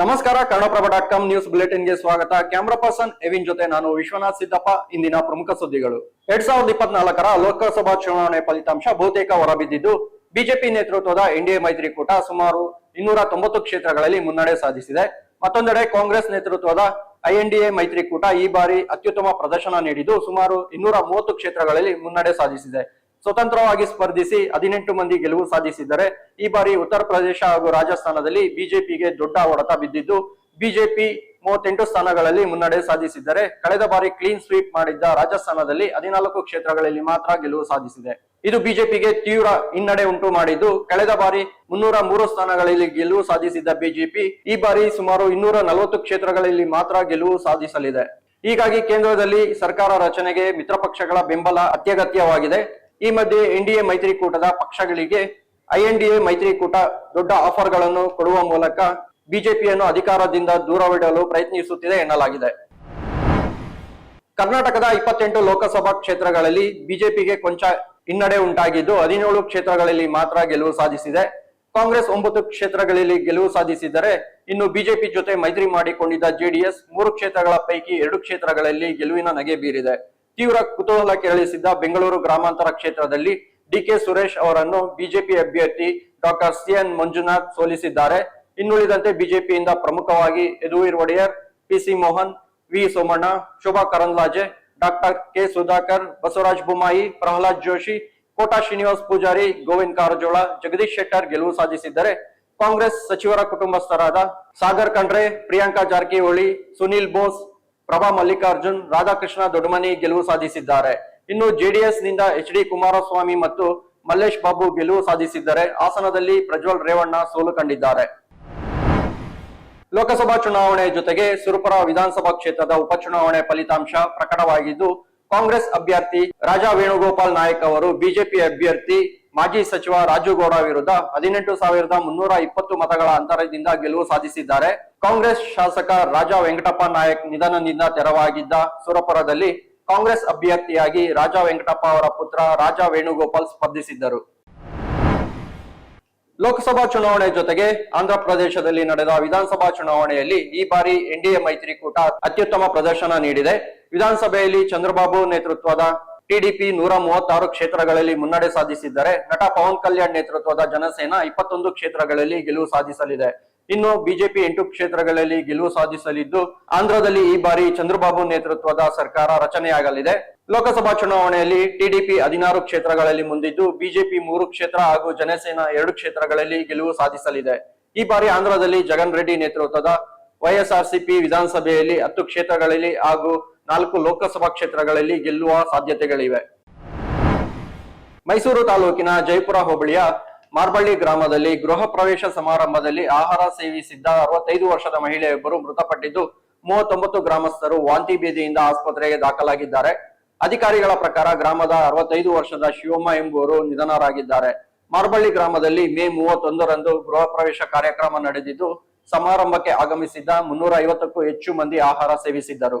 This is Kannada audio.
ನಮಸ್ಕಾರ ಕನ್ನಡಪ್ರಭ ಡಾಟ್ ಕಾಮ್ ನ್ಯೂಸ್ ಬುಲೆಟಿನ್ಗೆ ಸ್ವಾಗತ. ಕ್ಯಾಮ್ರಾ ಪರ್ಸನ್ ಎವಿನ್ ಜೊತೆ ನಾನು ವಿಶ್ವನಾಥ್ ಸಿದ್ದಪ್ಪ. ಇಂದಿನ ಪ್ರಮುಖ ಸುದ್ದಿಗಳು. ಎರಡ್ ಸಾವಿರದ ಇಪ್ಪತ್ನಾಲ್ಕರ ಲೋಕಸಭಾ ಚುನಾವಣೆ ಫಲಿತಾಂಶ ಬಹುತೇಕ ಹೊರಬಿದ್ದಿದ್ದು, ಬಿಜೆಪಿ ನೇತೃತ್ವದ ಎನ್ಡಿಎ ಮೈತ್ರಿಕೂಟ ಸುಮಾರು ಇನ್ನೂರ ತೊಂಬತ್ತು ಕ್ಷೇತ್ರಗಳಲ್ಲಿ ಮುನ್ನಡೆ ಸಾಧಿಸಿದೆ. ಮತ್ತೊಂದೆಡೆ ಕಾಂಗ್ರೆಸ್ ನೇತೃತ್ವದ ಐಎನ್ಡಿಎ ಮೈತ್ರಿಕೂಟ ಈ ಬಾರಿ ಅತ್ಯುತ್ತಮ ಪ್ರದರ್ಶನ ನೀಡಿದ್ದು, ಸುಮಾರು ಇನ್ನೂರ ಮೂವತ್ತು ಕ್ಷೇತ್ರಗಳಲ್ಲಿ ಮುನ್ನಡೆ ಸಾಧಿಸಿದೆ. ಸ್ವತಂತ್ರವಾಗಿ ಸ್ಪರ್ಧಿಸಿ ಹದಿನೆಂಟು ಮಂದಿ ಗೆಲುವು ಸಾಧಿಸಿದ್ದಾರೆ. ಈ ಬಾರಿ ಉತ್ತರ ಪ್ರದೇಶ ಹಾಗೂ ರಾಜಸ್ಥಾನದಲ್ಲಿ ಬಿಜೆಪಿಗೆ ದೊಡ್ಡ ಹೊಡೆತ ಬಿದ್ದಿದ್ದು, ಬಿಜೆಪಿ ಮೂವತ್ತೆಂಟು ಸ್ಥಾನಗಳಲ್ಲಿ ಮುನ್ನಡೆ ಸಾಧಿಸಿದ್ದಾರೆ. ಕಳೆದ ಬಾರಿ ಕ್ಲೀನ್ ಸ್ವೀಪ್ ಮಾಡಿದ್ದ ರಾಜಸ್ಥಾನದಲ್ಲಿ ಹದಿನಾಲ್ಕು ಕ್ಷೇತ್ರಗಳಲ್ಲಿ ಮಾತ್ರ ಗೆಲುವು ಸಾಧಿಸಿದೆ. ಇದು ಬಿಜೆಪಿಗೆ ತೀವ್ರ ಹಿನ್ನಡೆ ಉಂಟು ಮಾಡಿದ್ದು, ಕಳೆದ ಬಾರಿ ಮುನ್ನೂರ ಮೂರು ಸ್ಥಾನಗಳಲ್ಲಿ ಗೆಲುವು ಸಾಧಿಸಿದ್ದ ಬಿಜೆಪಿ, ಈ ಬಾರಿ ಸುಮಾರು ಇನ್ನೂರ ನಲವತ್ತು ಕ್ಷೇತ್ರಗಳಲ್ಲಿ ಮಾತ್ರ ಗೆಲುವು ಸಾಧಿಸಲಿದೆ. ಹೀಗಾಗಿ ಕೇಂದ್ರದಲ್ಲಿ ಸರ್ಕಾರ ರಚನೆಗೆ ಮಿತ್ರ ಪಕ್ಷಗಳ ಬೆಂಬಲ ಅತ್ಯಗತ್ಯವಾಗಿದೆ. ಈ ಮಧ್ಯೆ ಎನ್ ಡಿ ಎ ಮೈತ್ರಿಕೂಟದ ಪಕ್ಷಗಳಿಗೆ ಐಎನ್ಡಿಎ ಮೈತ್ರಿಕೂಟ ದೊಡ್ಡ ಆಫರ್ಗಳನ್ನು ಕೊಡುವ ಮೂಲಕ ಬಿಜೆಪಿಯನ್ನು ಅಧಿಕಾರದಿಂದ ದೂರವಿಡಲು ಪ್ರಯತ್ನಿಸುತ್ತಿದೆ ಎನ್ನಲಾಗಿದೆ. ಕರ್ನಾಟಕದ ಇಪ್ಪತ್ತೆಂಟು ಲೋಕಸಭಾ ಕ್ಷೇತ್ರಗಳಲ್ಲಿ ಬಿಜೆಪಿಗೆ ಕೊಂಚ ಹಿನ್ನಡೆ ಉಂಟಾಗಿದ್ದು, ಹದಿನೇಳು ಕ್ಷೇತ್ರಗಳಲ್ಲಿ ಮಾತ್ರ ಗೆಲುವು ಸಾಧಿಸಿದೆ. ಕಾಂಗ್ರೆಸ್ ಒಂಬತ್ತು ಕ್ಷೇತ್ರಗಳಲ್ಲಿ ಗೆಲುವು ಸಾಧಿಸಿದರೆ ಇನ್ನು ಬಿಜೆಪಿ ಜೊತೆ ಮೈತ್ರಿ ಮಾಡಿಕೊಂಡಿದ್ದ ಜೆಡಿಎಸ್ ಮೂರು ಕ್ಷೇತ್ರಗಳ ಪೈಕಿ ಎರಡು ಕ್ಷೇತ್ರಗಳಲ್ಲಿ ಗೆಲುವಿನ ನಗೆ ಬೀರಿದೆ. ತೀವ್ರ ಕುತೂಹಲ ಕೆರಳಿಸಿದ್ದ ಬೆಂಗಳೂರು ಗ್ರಾಮಾಂತರ ಕ್ಷೇತ್ರದಲ್ಲಿ ಡಿಕೆ ಸುರೇಶ್ ಅವರನ್ನು ಬಿಜೆಪಿ ಅಭ್ಯರ್ಥಿ ಡಾಕ್ಟರ್ ಸಿಎನ್ ಮಂಜುನಾಥ್ ಸೋಲಿಸಿದ್ದಾರೆ. ಇನ್ನುಳಿದಂತೆ ಬಿಜೆಪಿಯಿಂದ ಪ್ರಮುಖವಾಗಿ Yaduveer Wadiyar, PC Mohan, V. Somanna, Shobha Karandlaje, doctor K. Sudhakar, Basavaraj Bommai, Pralhad Joshi, Kota Srinivas Poojary, Govind Karjol, Jagadish Shettar ಗೆಲುವು ಸಾಧಿಸಿದ್ದರೆ. ಕಾಂಗ್ರೆಸ್ ಸಚಿವರ ಕುಟುಂಬಸ್ಥರಾದ ಸಾಗರ್ ಖಂಡ್ರೆ, ಪ್ರಿಯಾಂಕಾ ಜಾರಕಿಹೊಳಿ, ಸುನಿಲ್ ಬೋಸ್ ಪ್ರಭಾ ಮಲ್ಲಿಕಾರ್ಜುನ್, ರಾಧಾಕೃಷ್ಣ ದೊಡ್ಡಮನಿ ಗೆಲುವು ಸಾಧಿಸಿದ್ದಾರೆ. ಇನ್ನು ಜೆಡಿಎಸ್ನಿಂದ ಎಚ್ ಡಿ ಕುಮಾರಸ್ವಾಮಿ ಮತ್ತು ಮಲ್ಲೇಶ್ ಬಾಬು ಗೆಲುವು ಸಾಧಿಸಿದ್ದಾರೆ ಹಾಸನದಲ್ಲಿ ಪ್ರಜ್ವಲ್ ರೇವಣ್ಣ ಸೋಲು ಕಂಡಿದ್ದಾರೆ. ಲೋಕಸಭಾ ಚುನಾವಣೆ ಜೊತೆಗೆ ಸುರಪುರ ವಿಧಾನಸಭಾ ಕ್ಷೇತ್ರದ ಉಪಚುನಾವಣೆ ಫಲಿತಾಂಶ ಪ್ರಕಟವಾಗಿದ್ದು, ಕಾಂಗ್ರೆಸ್ ಅಭ್ಯರ್ಥಿ ರಾಜಾ ವೇಣುಗೋಪಾಲ್ ನಾಯಕ್ ಅವರು ಬಿಜೆಪಿ ಅಭ್ಯರ್ಥಿ ಮಾಜಿ ಸಚಿವ ರಾಜುಗೌಡ ವಿರುದ್ಧ ಹದಿನೆಂಟು ಸಾವಿರದ ಮುನ್ನೂರ ಇಪ್ಪತ್ತು ಮತಗಳ ಅಂತರದಿಂದ ಗೆಲುವು ಸಾಧಿಸಿದ್ದಾರೆ. ಕಾಂಗ್ರೆಸ್ ಶಾಸಕ ರಾಜಾ ವೆಂಕಟಪ್ಪ ನಾಯಕ್ ನಿಧನದಿಂದ ತೆರವಾಗಿದ್ದ ಸುರಪುರದಲ್ಲಿ ಕಾಂಗ್ರೆಸ್ ಅಭ್ಯರ್ಥಿಯಾಗಿ ರಾಜಾ ವೆಂಕಟಪ್ಪ ಅವರ ಪುತ್ರ ರಾಜಾ ವೇಣುಗೋಪಾಲ್ ಸ್ಪರ್ಧಿಸಿದ್ದರು. ಲೋಕಸಭಾ ಚುನಾವಣೆ ಜೊತೆಗೆ ಆಂಧ್ರ ಪ್ರದೇಶದಲ್ಲಿ ನಡೆದ ವಿಧಾನಸಭಾ ಚುನಾವಣೆಯಲ್ಲಿ ಈ ಬಾರಿ ಎನ್ಡಿಎ ಮೈತ್ರಿಕೂಟ ಅತ್ಯುತ್ತಮ ಪ್ರದರ್ಶನ ನೀಡಿದೆ. ವಿಧಾನಸಭೆಯಲ್ಲಿ ಚಂದ್ರಬಾಬು ನೇತೃತ್ವದ ಟಿಡಿಪಿ ನೂರ ಮೂವತ್ತಾರು ಕ್ಷೇತ್ರಗಳಲ್ಲಿ ಮುನ್ನಡೆ ಸಾಧಿಸಿದ್ದರೆ. ನಟ ಪವನ್ ಕಲ್ಯಾಣ್ ನೇತೃತ್ವದ ಜನಸೇನಾ ಇಪ್ಪತ್ತೊಂದು ಕ್ಷೇತ್ರಗಳಲ್ಲಿ ಗೆಲುವು ಸಾಧಿಸಲಿದೆ. ಇನ್ನು ಬಿಜೆಪಿ ಎಂಟು ಕ್ಷೇತ್ರಗಳಲ್ಲಿ ಗೆಲುವು ಸಾಧಿಸಲಿದ್ದು, ಆಂಧ್ರದಲ್ಲಿ ಈ ಬಾರಿ ಚಂದ್ರಬಾಬು ನೇತೃತ್ವದ ಸರ್ಕಾರ ರಚನೆಯಾಗಲಿದೆ. ಲೋಕಸಭಾ ಚುನಾವಣೆಯಲ್ಲಿ ಟಿಡಿಪಿ ಹದಿನಾರು ಕ್ಷೇತ್ರಗಳಲ್ಲಿ ಮುಂದಿದ್ದು, ಬಿಜೆಪಿ ಮೂರು ಕ್ಷೇತ್ರ ಹಾಗೂ ಜನಸೇನಾ ಎರಡು ಕ್ಷೇತ್ರಗಳಲ್ಲಿ ಗೆಲುವು ಸಾಧಿಸಲಿದೆ. ಈ ಬಾರಿ ಆಂಧ್ರದಲ್ಲಿ ಜಗನ್ ರೆಡ್ಡಿ ನೇತೃತ್ವದ ವೈಎಸ್ಆರ್ಸಿಪಿ ವಿಧಾನಸಭೆಯಲ್ಲಿ ಹತ್ತು ಕ್ಷೇತ್ರಗಳಲ್ಲಿ ಹಾಗೂ ನಾಲ್ಕು ಲೋಕಸಭಾ ಕ್ಷೇತ್ರಗಳಲ್ಲಿ ಗೆಲ್ಲುವ ಸಾಧ್ಯತೆಗಳಿವೆ. ಮೈಸೂರು ತಾಲೂಕಿನ ಜೈಪುರ ಹೋಬಳಿಯ ಮಾರ್ಬಳ್ಳಿ ಗ್ರಾಮದಲ್ಲಿ ಗೃಹ ಪ್ರವೇಶ ಸಮಾರಂಭದಲ್ಲಿ ಆಹಾರ ಸೇವಿಸಿದ್ದ ಅರವತ್ತೈದು ವರ್ಷದ ಮಹಿಳೆಯೊಬ್ಬರು ಮೃತಪಟ್ಟಿದ್ದು, ಮೂವತ್ತೊಂಬತ್ತು ಗ್ರಾಮಸ್ಥರು ವಾಂತಿ ಬೀದಿಯಿಂದ ಆಸ್ಪತ್ರೆಗೆ ದಾಖಲಾಗಿದ್ದಾರೆ. ಅಧಿಕಾರಿಗಳ ಪ್ರಕಾರ ಗ್ರಾಮದ ಅರವತ್ತೈದು ವರ್ಷದ ಶಿವಮ್ಮ ಎಂಬುವರು ನಿಧನರಾಗಿದ್ದಾರೆ. ಮಾರ್ಬಳ್ಳಿ ಗ್ರಾಮದಲ್ಲಿ ಮೇ ಮೂವತ್ತೊಂದರಂದು ಗೃಹ ಪ್ರವೇಶ ಕಾರ್ಯಕ್ರಮ ನಡೆದಿದ್ದು, ಸಮಾರಂಭಕ್ಕೆ ಆಗಮಿಸಿದ್ದ ಮುನ್ನೂರ ಐವತ್ತಕ್ಕೂ ಹೆಚ್ಚು ಮಂದಿ ಆಹಾರ ಸೇವಿಸಿದ್ದರು.